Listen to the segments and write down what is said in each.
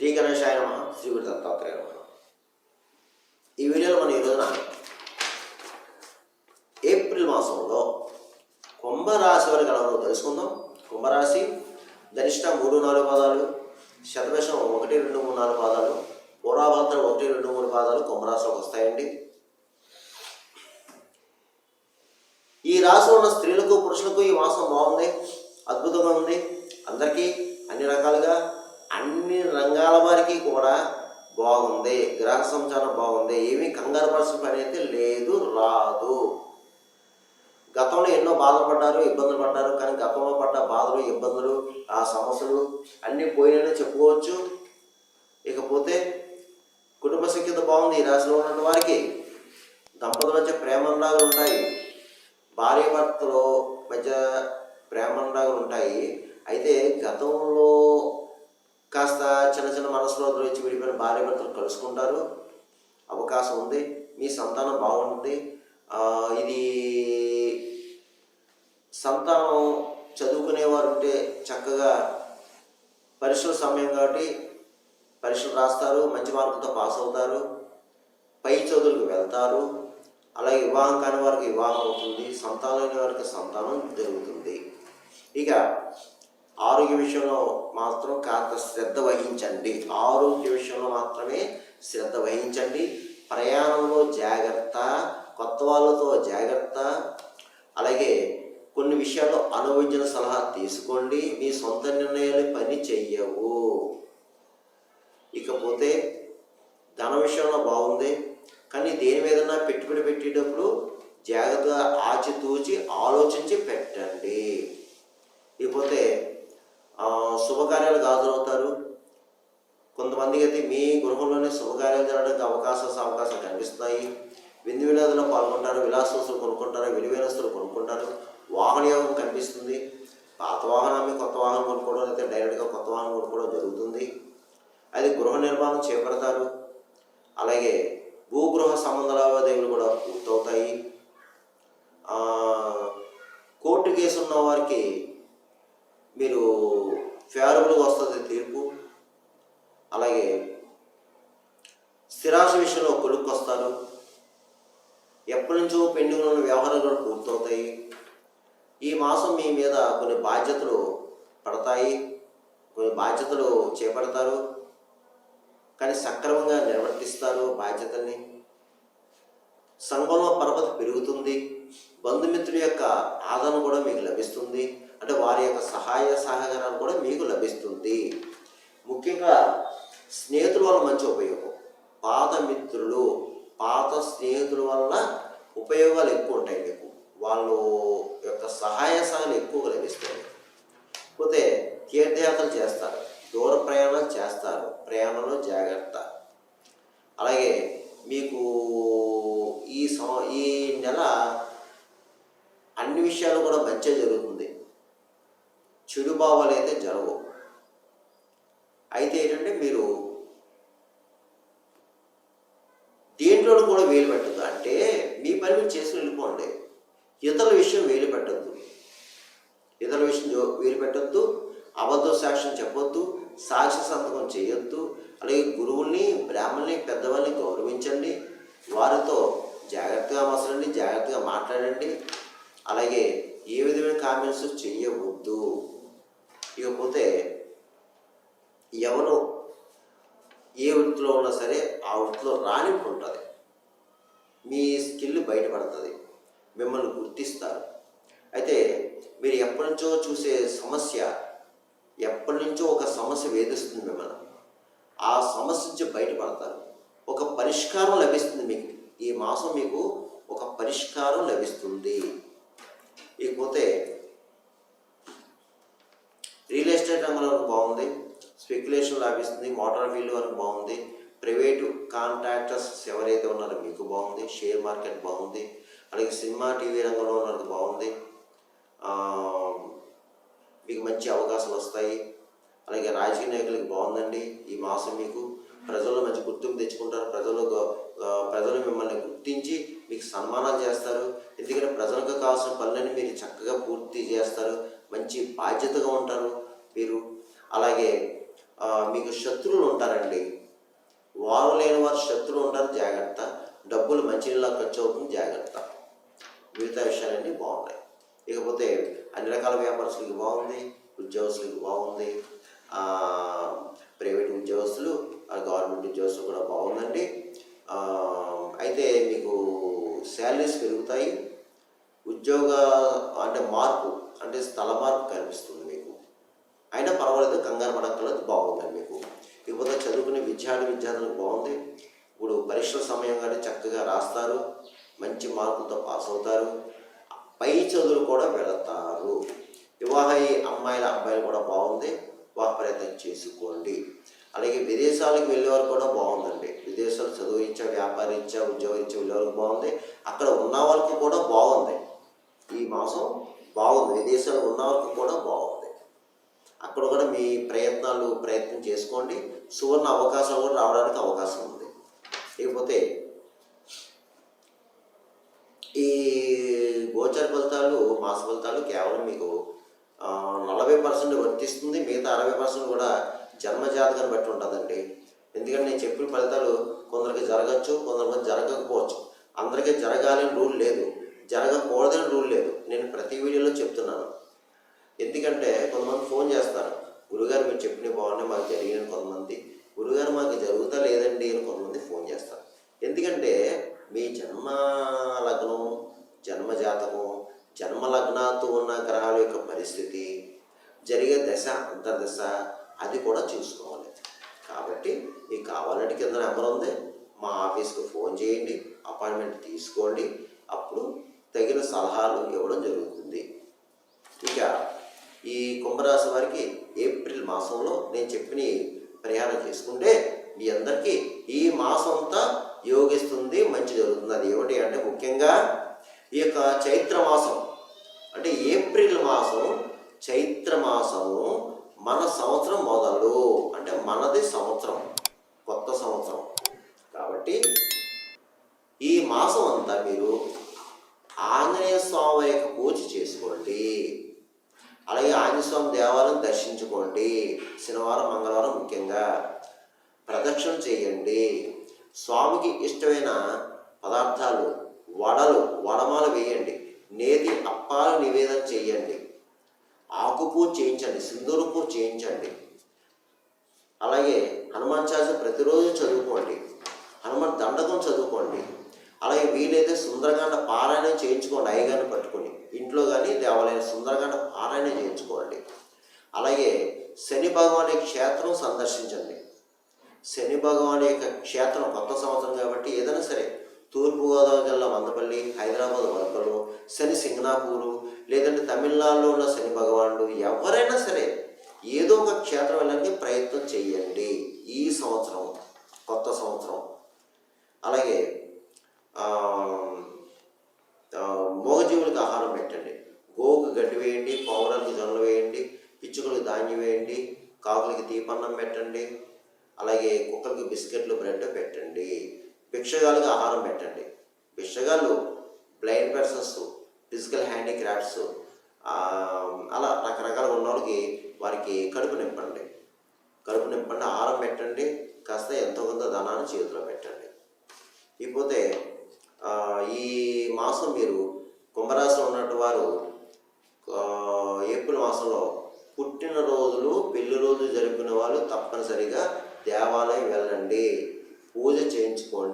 శ్రీ గణేశాయ నమ శ్రీ గురు దత్తాత్రేయ నమ. ఈ వీడియోలో మనం ఈరోజున ఏప్రిల్ మాసంలో కుంభరాశి వారికి ఎలా తెలుసుకుందాం. కుంభరాశి ధనిష్ట మూడు నాలుగు పాదాలు శతవేషం ఒకటి రెండు మూడు నాలుగు పాదాలు పూర్వాభద్ర ఒకటి రెండు మూడు పాదాలు కుంభరాశిలోకి వస్తాయండి. ఈ రాశిలో ఉన్న స్త్రీలకు పురుషులకు ఈ మాసం బాగుంది అద్భుతంగా ఉంది. అందరికీ అన్ని రకాలుగా అన్ని రంగాల వారికి కూడా బాగుంది. గ్రహ సంచారం బాగుంది. ఏమీ కంగారు పడాల్సిన పని అయితే లేదు రాదు. గతంలో ఎన్నో బాధలు పడ్డారు ఇబ్బందులు పడ్డారు కానీ గతంలో పడ్డ బాధలు ఇబ్బందులు ఆ సమస్యలు అన్నీ పోయినాయని చెప్పుకోవచ్చు. ఇకపోతే కుటుంబ సంఖ్యత బాగుంది. ఈ రాశిలో ఉన్న వారికి దంపతుల మధ్య ప్రేమనురాగాలు ఉంటాయి. భార్య భర్తలో మధ్య ప్రేమనురాగాలు ఉంటాయి. అయితే గతంలో కాస్త చిన్న చిన్న మనసులో వచ్చి విడిపోయిన భార్య భర్తలు కలుసుకుంటారు. అవకాశం ఉంది. మీ సంతానం బాగుంటుంది. ఇది సంతానం చదువుకునేవారు ఉంటే చక్కగా పరీక్షల సమయం కాబట్టి పరీక్షలు రాస్తారు మంచి మార్కులతో పాస్ అవుతారు. పై చదువులకు వెళ్తారు. అలాగే వివాహం కాని వారికి వివాహం అవుతుంది. సంతానం లేని వారికి సంతానం జరుగుతుంది. ఇక ఆరోగ్య విషయంలో మాత్రం కాస్త శ్రద్ధ వహించండి. ఆరోగ్య విషయంలో మాత్రమే శ్రద్ధ వహించండి. ప్రయాణంలో జాగ్రత్త కొత్త వాళ్ళతో జాగ్రత్త. అలాగే కొన్ని విషయాల్లో అనుభవించిన సలహా తీసుకోండి. మీ సొంత నిర్ణయాలు పని చెయ్యవు. ఇకపోతే ధన విషయంలో బాగుంది. కానీ దేని మీదన్నా పెట్టుబడి పెట్టేటప్పుడు జాగ్రత్తగా ఆచితూచి ఆలోచించి పెట్టండి. ఇకపోతే శుభకార్యాలకు హాజరవుతారు. కొంతమందికి అయితే మీ గృహంలోనే శుభకార్యాలు జరగడానికి అవకాశాలు అవకాశాలు కనిపిస్తున్నాయి. విందు వినోదంలో పాల్గొంటారు విలాస వస్తువులు కొనుక్కుంటారు విలువైన వస్తువులు కొనుక్కుంటారు. వాహన యోగం కనిపిస్తుంది. పాత వాహనాన్ని కొత్త వాహనం కొనుక్కోవడం అయితే డైరెక్ట్గా కొత్త వాహనం కొనుక్కోవడం జరుగుతుంది. అది గృహ నిర్మాణం చేపడతారు. అలాగే భూగృహ సంబంధ లావాదేవీలు కూడా పూర్తవుతాయి. కోర్టు కేసు ఉన్న వారికి మీరు ఫేవరబుల్గా వస్తుంది తీర్పు. అలాగే స్థిరాశ విషయంలో కొడుకు వస్తారు ఎప్పటి నుంచో పెండింగ్ ఉన్న వ్యవహారాలు కూడా పూర్తవుతాయి. ఈ మాసం మీ మీద కొన్ని బాధ్యతలు పడతాయి. కొన్ని బాధ్యతలు చేపడతారు. కానీ సక్రమంగా నిర్వర్తిస్తారు బాధ్యతల్ని. సంఘంలో పరపతి పెరుగుతుంది. బంధుమిత్రుల యొక్క ఆదరణ కూడా మీకు లభిస్తుంది. అంటే వారి యొక్క సహాయ సహకారాలు కూడా మీకు లభిస్తుంది. ముఖ్యంగా స్నేహితుల వల్ల మంచి ఉపయోగం. పాత మిత్రులు పాత స్నేహితుల వల్ల ఉపయోగాలు ఎక్కువ ఉంటాయి మీకు. వాళ్ళు యొక్క సహాయ సహాయాలు ఎక్కువగా లభిస్తాయి. పోతే తీర్థయాత్రలు చేస్తారు. దూర ప్రయాణాలు చేస్తారు. ప్రయాణంలో జాగ్రత్త. అలాగే మీకు ఈ సం ఈ నెల అన్ని విషయాలు కూడా మంచిగా జరుగుతుంది. చెడు భావాలు అయితే జరగవు. అయితే ఏంటంటే మీరు దేంట్లో కూడా వేలు పెట్టద్దు. అంటే మీ పని మీరు చేసుకుని వెళ్ళిపోండి. ఇతరుల విషయం వేలు పెట్టద్దు. ఇతరుల విషయం వేలు పెట్టద్దు. అబద్ధ సాక్ష్యం చెప్పొద్దు. సాక్షి సంతకం చేయొద్దు. అలాగే గురువుల్ని బ్రాహ్మణ్ణి పెద్దవాళ్ళని గౌరవించండి. వారితో జాగ్రత్తగా మసలండి జాగ్రత్తగా మాట్లాడండి. అలాగే ఏ విధమైన కామెంట్స్ చేయవద్దు ఇకపోతే ఎవరు ఏ వృత్తిలో ఉన్నా సరే ఆ వృత్తిలో రాణింపు ఉంటుంది మీ స్కిల్ బయటపడుతుంది. మిమ్మల్ని గుర్తిస్తారు. అయితే మీరు ఎప్పటి నుంచో చూసే సమస్య ఎప్పటి నుంచో ఒక సమస్య వేధిస్తుంది మిమ్మల్ని. ఆ సమస్య నుంచి బయటపడతారు. ఒక పరిష్కారం లభిస్తుంది మీకు. ఈ మాసం మీకు ఒక పరిష్కారం లభిస్తుంది. ఇకపోతే రియల్ ఎస్టేట్ రంగంలో వరకు బాగుంది. స్పెక్యులేషన్ లాభిస్తుంది. మోటార్ ఫీల్డ్ వరకు బాగుంది. ప్రైవేటు కాంట్రాక్టర్స్ ఎవరైతే ఉన్నారో మీకు బాగుంది. షేర్ మార్కెట్ బాగుంది. అలాగే సినిమా టీవీ రంగంలో ఉన్నది బాగుంది. మీకు మంచి అవకాశాలు వస్తాయి. అలాగే రాజకీయ నాయకులకి బాగుందండి. ఈ మాసం మీకు ప్రజల్లో మంచి గుర్తింపు తెచ్చుకుంటారు. ప్రజల్లో ప్రజలు మిమ్మల్ని గుర్తించి మీకు సన్మానాలు చేస్తారు. ఎందుకంటే ప్రజలకు కావాల్సిన పనులని మీరు చక్కగా పూర్తి చేస్తారు. మంచి బాధ్యతగా ఉంటారు మీరు. అలాగే మీకు శత్రువులు ఉంటారండి. వారు లేని వారు శత్రువులు ఉంటారు. జాగ్రత్త. డబ్బులు మంచినీళ్ళ ఖర్చు అవుతుంది. జాగ్రత్త. మిగతా విషయాలన్నీ బాగున్నాయి ఇకపోతే అన్ని రకాల వ్యాపారస్తులకి బాగుంది. ఉద్యోగస్తులకి బాగుంది. ప్రైవేట్ ఉద్యోగస్తులు గవర్నమెంట్ ఉద్యోగస్తులు కూడా బాగుందండి. అయితే మీకు శాలరీస్ పెరుగుతాయి. ఉద్యోగ అంటే మార్పు అంటే స్థల మార్పు కనిపిస్తుంది మీకు. అయినా పర్వాలేదు కంగారు పడక్కర్లేదు బాగుందండి మీకు. ఇకపోతే చదువుకునే విద్యార్థి విద్యార్థులకు బాగుంది. ఇప్పుడు పరీక్షల సమయం కానీ చక్కగా రాస్తారు. మంచి మార్కులతో పాస్ అవుతారు. పై చదువులు కూడా వెళతారు. వివాహ అమ్మాయిల అబ్బాయిలు కూడా బాగుంది. వివాహ ప్రయత్నం చేసుకోండి. అలాగే విదేశాలకు వెళ్ళేవారు కూడా బాగుందండి. ఇచ్చా వ్యాపారం ఇచ్చా బాగుంది? అక్కడ ఉన్న వాళ్ళకి కూడా బాగుంది. ఈ మాసం బాగుంది. విదేశాల్లో ఉన్న వాళ్ళకి కూడా బాగుంది. అక్కడ కూడా మీ ప్రయత్నాలు ప్రయత్నం చేసుకోండి. సువర్ణ అవకాశాలు కూడా రావడానికి అవకాశం ఉంది. లేకపోతే ఈ గోచర ఫలితాలు మాస ఫలితాలు కేవలం మీకు నలభై పర్సెంట్ వర్తిస్తుంది. మిగతా అరవై పర్సెంట్ కూడా జన్మజాతకాన్ని బట్టి ఉంటుందండి. ఎందుకంటే నేను చెప్పిన ఫలితాలు కొందరికి జరగచ్చు కొందరికి జరగకపోవచ్చు. అందరికీ జరగాలని రూల్ లేదు. జరగకూడదని రూల్ లేదు. నేను ప్రతి వీడియోలో చెప్తున్నాను. ఎందుకంటే కొంతమంది ఫోన్ చేస్తారు. గురుగారు మీరు చెప్పిన బాగున్నాయి మాకు జరిగిన కొంతమంది. గురుగారు మాకు జరుగుతా లేదండి అని కొంతమంది ఫోన్ చేస్తారు. ఎందుకంటే మీ జన్మ లగ్నం జన్మ జాతకం జన్మ లగ్నాతో ఉన్న గ్రహాల యొక్క పరిస్థితి జరిగే దశ అంతర్దశ అది కూడా చూసుకోవాలి. కాబట్టి మీకు కావాలంటే కింద నెంబర్ ఉంది. మా ఆఫీస్కి ఫోన్ చేయండి అపాయింట్మెంట్ తీసుకోండి. అప్పుడు తగిన సలహాలు ఇవ్వడం జరుగుతుంది. ఇక ఈ కుంభరాశి వారికి ఏప్రిల్ మాసంలో నేను చెప్పిన ప్రయాణం చేసుకుంటే మీ అందరికీ ఈ మాసం అంతా యోగిస్తుంది మంచి జరుగుతుంది. అది ఏమిటి అంటే ముఖ్యంగా ఈ యొక్క చైత్ర మాసం అంటే ఏప్రిల్ మాసం చైత్ర మాసము మన సంవత్సరం మొదలు అంటే మనది సంవత్సరం కొత్త సంవత్సరం కాబట్టి ఈ మాసం అంతా మీరు ఆంజనేయ స్వామి యొక్క పూజ చేసుకోండి అలాగే ఆంజనేయ స్వామి దేవాలయం దర్శించుకోండి శనివారం మంగళవారం ముఖ్యంగా ప్రదక్షిణ చేయండి స్వామికి ఇష్టమైన పదార్థాలు వడలు వడమాల వేయండి. నేతి అప్పాలు నివేదన చేయండి. ఆకుపూ చేయించండి సింధూరు చేయించండి. అలాగే హనుమాన్ చాలీస ప్రతిరోజు చదువుకోండి. హనుమాన్ దండకం చదువుకోండి. అలాగే వీలైతే సుందరకాండ పారాయణం చేయించుకోండి అయ్యగారిని పట్టుకొని. ఇంట్లో కానీ దేవాలయం సుందరకాండ పారాయణం చేయించుకోండి. అలాగే శని భగవాని క్షేత్రం సందర్శించండి. శని భగవాన్ యొక్క క్షేత్రం కొత్త సంవత్సరం కాబట్టి ఏదైనా సరే తూర్పుగోదావరి జిల్లా మందపల్లి హైదరాబాద్ వరకలు శని సింగనాపూరు లేదంటే తమిళనాడులో ఉన్న శని భగవానుడు ఎవరైనా సరే ఏదో ఒక క్షేత్రం వెళ్ళడానికి ప్రయత్నం చేయండి. ఈ సంవత్సరం కొత్త సంవత్సరం. అలాగే ఆ, ఆ, మూగజీవులకు ఆహారం పెట్టండి గోవుకు గడ్డి వేయండి పౌరాలకు జొన్నలు వేయండి పిచ్చుకలకు ధాన్యం వేయండి కాకులకి దీపన్నం పెట్టండి అలాగే కుక్కలకి బిస్కెట్లు బ్రెడ్ పెట్టండి భిక్షగాళ్ళకి ఆహారం పెట్టండి. భిక్షగాళ్ళు బ్లైండ్ పర్సన్స్ ఫిజికల్ హ్యాండిక్రాఫ్ట్స్ అలా రకరకాల ఉన్న వాళ్ళకి వారికి కడుపు నింపండి. కడుపు నింపండి ఆహారం పెట్టండి కాస్త ఎంతో కొంత ధనాన్ని చేతిలో పెట్టండి. ఇకపోతే ఈ మాసం మీరు కుంభరాశిలో ఉన్నట్టు వారు ఏప్రిల్ మాసంలో పుట్టినరోజులు పెళ్ళి రోజులు జరిపిన వాళ్ళు తప్పనిసరిగా దేవాలయం వెళ్ళండి.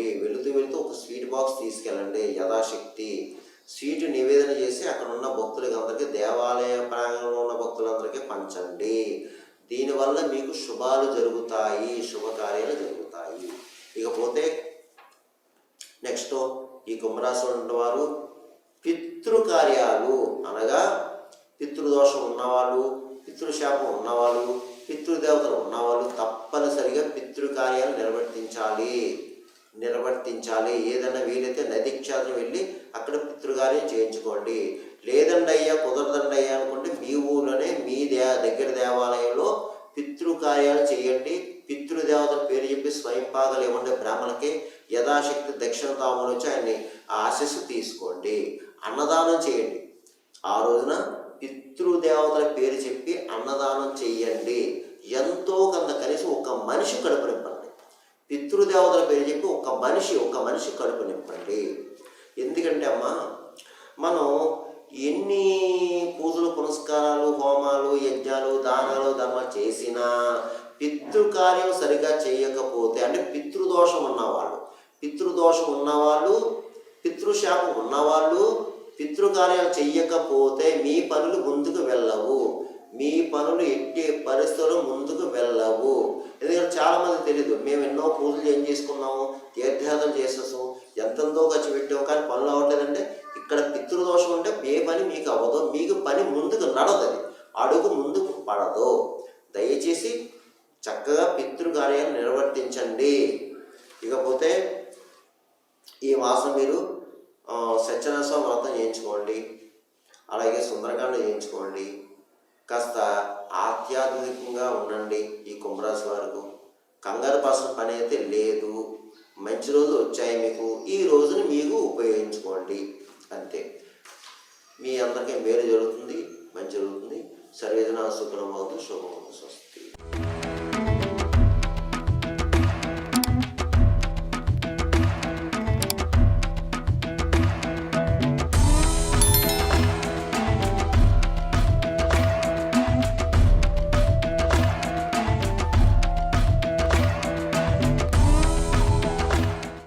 చేయించుకోండి వెళుతూ వెళుతూ ఒక స్వీట్ బాక్స్ తీసుకెళ్ళండి యథాశక్తి. స్వీట్ నివేదన చేసి అక్కడ ఉన్న భక్తులకి అందరికీ దేవాలయ ప్రాంగణంలో ఉన్న భక్తులందరికీ పంచండి. దీనివల్ల మీకు శుభాలు జరుగుతాయి శుభకార్యాలు జరుగుతాయి. ఇకపోతే నెక్స్ట్ ఈ కుంభరాశిలో ఉన్నవారు పితృకార్యాలు అనగా పితృదోషం ఉన్నవాళ్ళు పితృశాపం ఉన్నవాళ్ళు పితృదేవతలు ఉన్నవాళ్ళు తప్పనిసరిగా పితృకార్యాలు నిర్వర్తించాలి. నిర్వర్తించాలి. ఏదైనా వీలైతే నది వెళ్ళి అక్కడ పితృకార్యం చేయించుకోండి. లేదండి అయ్యా కుదరదండి అయ్యా అనుకుంటే మీ ఊళ్ళోనే మీ దే దగ్గర దేవాలయంలో పితృకార్యాలు చేయండి. పితృదేవతల పేరు చెప్పి స్వయం పాదాలు ఇవ్వండి బ్రాహ్మణకి యథాశక్తి దక్షిణ తాములు వచ్చి ఆయన్ని ఆశస్సు తీసుకోండి. అన్నదానం చేయండి. ఆ రోజున పితృదేవతల పేరు చెప్పి అన్నదానం చెయ్యండి. ఎంతో కొంత కనీసం ఒక మనిషి కడుపు పితృదేవతల పేరు చెప్పి ఒక మనిషి ఒక మనిషి కడుపు నింపండి. ఎందుకంటే అమ్మా మనం ఎన్ని పూజలు పునస్కారాలు హోమాలు యజ్ఞాలు దానాలు ధర్మాలు చేసినా పితృకార్యం సరిగా చేయకపోతే అంటే పితృదోషం ఉన్నవాళ్ళు పితృదోషం ఉన్నవాళ్ళు పితృశాపం ఉన్నవాళ్ళు పితృకార్యాలు చెయ్యకపోతే మీ పనులు ముందుకు వెళ్ళవు. మీ పనులు ఎట్టి పరిస్థితులు ముందుకు వెళ్ళవు. చాలామంది తెలియదు మేము ఎన్నో పూజలు ఏం చేసుకున్నాము తీర్థయాత్రలు చేసేసాము ఎంతెంతో ఖర్చు పెట్టాము కానీ పనులు అవ్వట్లేదంటే ఇక్కడ పితృదోషం ఉంటే ఏ పని మీకు అవ్వదు మీకు పని ముందుకు నడదది అడుగు ముందుకు పడదు. దయచేసి చక్కగా పితృకార్యాలు నిర్వర్తించండి. ఇకపోతే ఈ మాసం మీరు ఆ, వ్రతం చేయించుకోండి. అలాగే సుందరకాండ చేయించుకోండి. కాస్త ఆధ్యాత్మికంగా ఉండండి ఈ కుంభరాశి వారికి. కంగారు పాసిన పని అయితే లేదు. మంచి రోజులు వచ్చాయి మీకు. ఈ రోజుని మీకు ఉపయోగించుకోండి. అంతే. మీ అందరికీ మేలు జరుగుతుంది మంచి జరుగుతుంది. సర్వేదన సుఖం అవుతుంది శుభం.